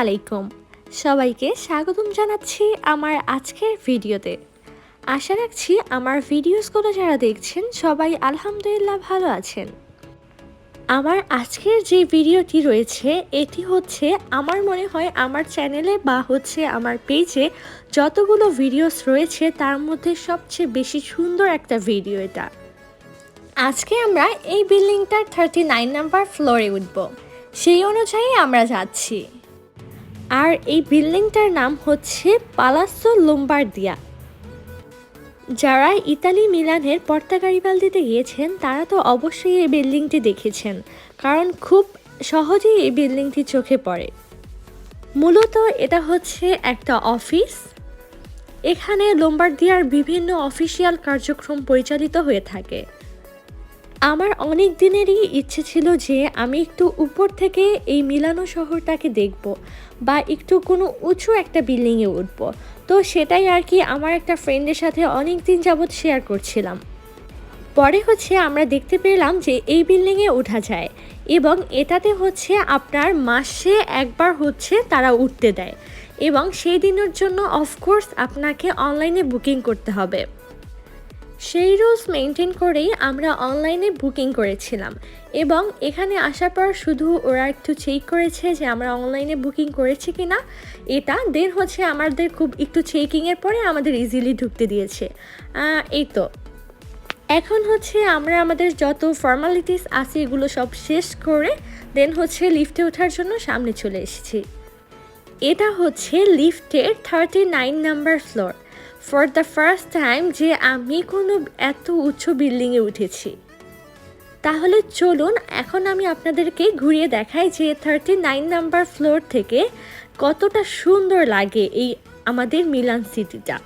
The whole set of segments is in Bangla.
আলাইকুম। সবাইকে স্বাগতম জানাচ্ছি আমার আজকের ভিডিওতে। আশা রাখছি আমার ভিডিওসগুলো যারা দেখছেন সবাই আলহামদুলিল্লাহ ভালো আছেন। আমার আজকের যে ভিডিওটি রয়েছে, এটি হচ্ছে আমার মনে হয় আমার চ্যানেলে বা হচ্ছে আমার পেজে যতগুলো ভিডিওস রয়েছে, তার মধ্যে সবচেয়ে বেশি সুন্দর একটা ভিডিও এটা। আজকে আমরা এই বিল্ডিংটার থার্টি নাইন নাম্বার ফ্লোরে উঠব। সেই অনুযায়ী আমরা যাচ্ছি। আর এই বিল্ডিংটার নাম হচ্ছে পালাসো লোম্বার্দিয়া। যারা ইতালি মিলানের পর্তাগারিবালদিতে গিয়েছেন, তারা তো অবশ্যই এই বিল্ডিংটি দেখেছেন, কারণ খুব সহজেই এই বিল্ডিংটি চোখে পড়ে। মূলত এটা হচ্ছে একটা অফিস। এখানে লোম্বার্দিয়ার বিভিন্ন অফিসিয়াল কার্যক্রম পরিচালিত হয়ে থাকে। আমার অনেক দিনেরই ইচ্ছে ছিল যে আমি একটু উপর থেকে এই মিলানো শহরটাকে দেখব বা একটু কোনো উঁচু একটা বিল্ডিংয়ে উঠব। তো সেটাই আর কি আমার একটা ফ্রেন্ডের সাথে অনেক দিন যাবৎ শেয়ার করছিলাম। পরে হচ্ছে আমরা দেখতে পেলাম যে এই বিল্ডিংয়ে ওঠা যায় এবং এটাতে হচ্ছে আপনার মাসে একবার হচ্ছে তারা উঠতে দেয় এবং সেই দিনের জন্য অফকোর্স আপনাকে অনলাইনে বুকিং করতে হবে। সেই রুলস মেনটেন করেই আমরা অনলাইনে বুকিং করেছিলাম। এবং এখানে আসার পর শুধু ওরা একটু চেক করেছে যে আমরা অনলাইনে বুকিং করেছি কি না এটা দেন হচ্ছে আমাদের খুব একটু চেকিংয়ের পরে আমাদের ইজিলি ঢুকতে দিয়েছে। এই তো। এখন হচ্ছে আমরা আমাদের যত ফর্মালিটিস আছে এগুলো সব শেষ করে দেন হচ্ছে লিফটে ওঠার জন্য সামনে চলে এসেছি। এটা হচ্ছে লিফটের thirty nine number floor for the first time যে আমি কোনো এত উচ্চ বিল্ডিংয়ে উঠেছি। তাহলে চলুন, এখন আমি আপনাদেরকে ঘুরিয়ে দেখাই যে থার্টি নাইন নাম্বার ফ্লোর থেকে কতটা সুন্দর লাগে এই আমাদের মিলান সিটিটা।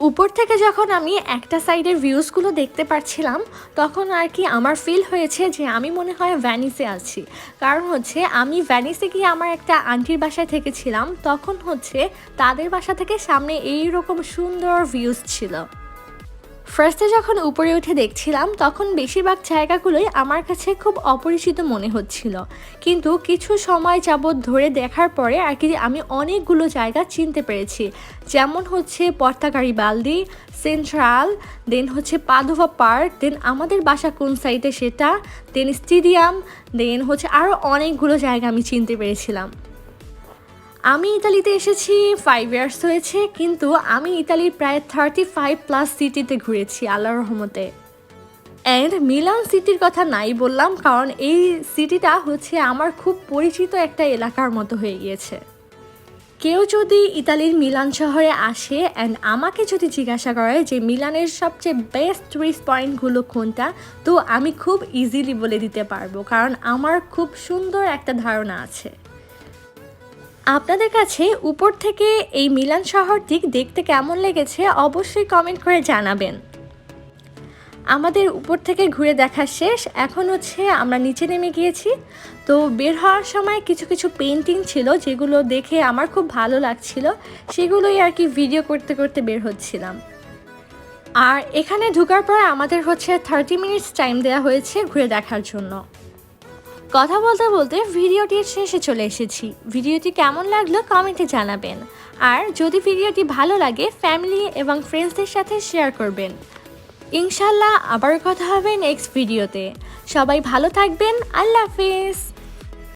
উপর থেকে যখন আমি একটা সাইডের ভিউজগুলো দেখতে পাচ্ছিলাম তখন আর কি আমার ফিল হয়েছে যে আমি মনে হয় ভ্যানিসে আছি। কারণ হচ্ছে আমি ভ্যানিসে গিয়ে আমার একটা আন্টির বাসায় থেকেছিলাম, তখন হচ্ছে তাদের বাসা থেকে সামনে এই রকম সুন্দর ভিউজ ছিল। ফার্স্টে যখন উপরে উঠে দেখছিলাম, তখন বেশিরভাগ জায়গাগুলোই আমার কাছে খুব অপরিচিত মনে হচ্ছিল। কিন্তু কিছু সময় যাবৎ ধরে দেখার পরে আর কি আমি অনেকগুলো জায়গা চিনতে পেরেছি। যেমন হচ্ছে পর্তাকারী বালদি সেন্ট্রাল, দেন হচ্ছে পাদোভা পার্ক, দেন আমাদের বাসা কোন সাইডে সেটা, দেন স্টেডিয়াম, দেন হচ্ছে আরও অনেকগুলো জায়গা আমি চিনতে পেরেছিলাম। আমি ইতালিতে এসেছি ফাইভ ইয়ার্স হয়েছে, কিন্তু আমি ইতালির প্রায় থার্টি ফাইভ প্লাস সিটিতে ঘুরেছি আল্লাহ রহমতে। অ্যান্ড মিলান সিটির কথা নাই বললাম, কারণ এই সিটিটা হচ্ছে আমার খুব পরিচিত একটা এলাকার মতো হয়ে গিয়েছে। কেউ যদি ইতালির মিলান শহরে আসে অ্যান্ড আমাকে যদি জিজ্ঞাসা করে যে মিলানের সবচেয়ে বেস্ট টুরিস্ট পয়েন্টগুলো কোনটা, তো আমি খুব ইজিলি বলে দিতে পারব, কারণ আমার খুব সুন্দর একটা ধারণা আছে। আপনাদের কাছে উপর থেকে এই মিলান শহরটি দেখতে কেমন লেগেছে অবশ্যই কমেন্ট করে জানাবেন। আমাদের উপর থেকে ঘুরে দেখা শেষ। এখন হচ্ছে আমরা নিচে নেমে গিয়েছি। তো বের হওয়ার সময় কিছু কিছু পেন্টিং ছিল যেগুলো দেখে আমার খুব ভালো লাগছিল। সেগুলোই আর কি ভিডিও করতে করতে বের হচ্ছিলাম। আর এখানে ঢুকার পর আমাদের হচ্ছে থার্টি মিনিটস টাইম দেওয়া হয়েছে ঘুরে দেখার জন্য। কথা বলতে বলতে ভিডিওটির শেষে চলে এসেছি। ভিডিওটি কেমন লাগল কমেন্টে জানাবেন। আর যদি ভিডিওটি ভালো লাগে ফ্যামিলি এবং ফ্রেন্ডসদের সাথে শেয়ার করবেন। ইনশাল্লাহ আবার কথা হবে নেক্সট ভিডিওতে সবাই ভালো থাকবেন। আল্লাহ হাফেজ।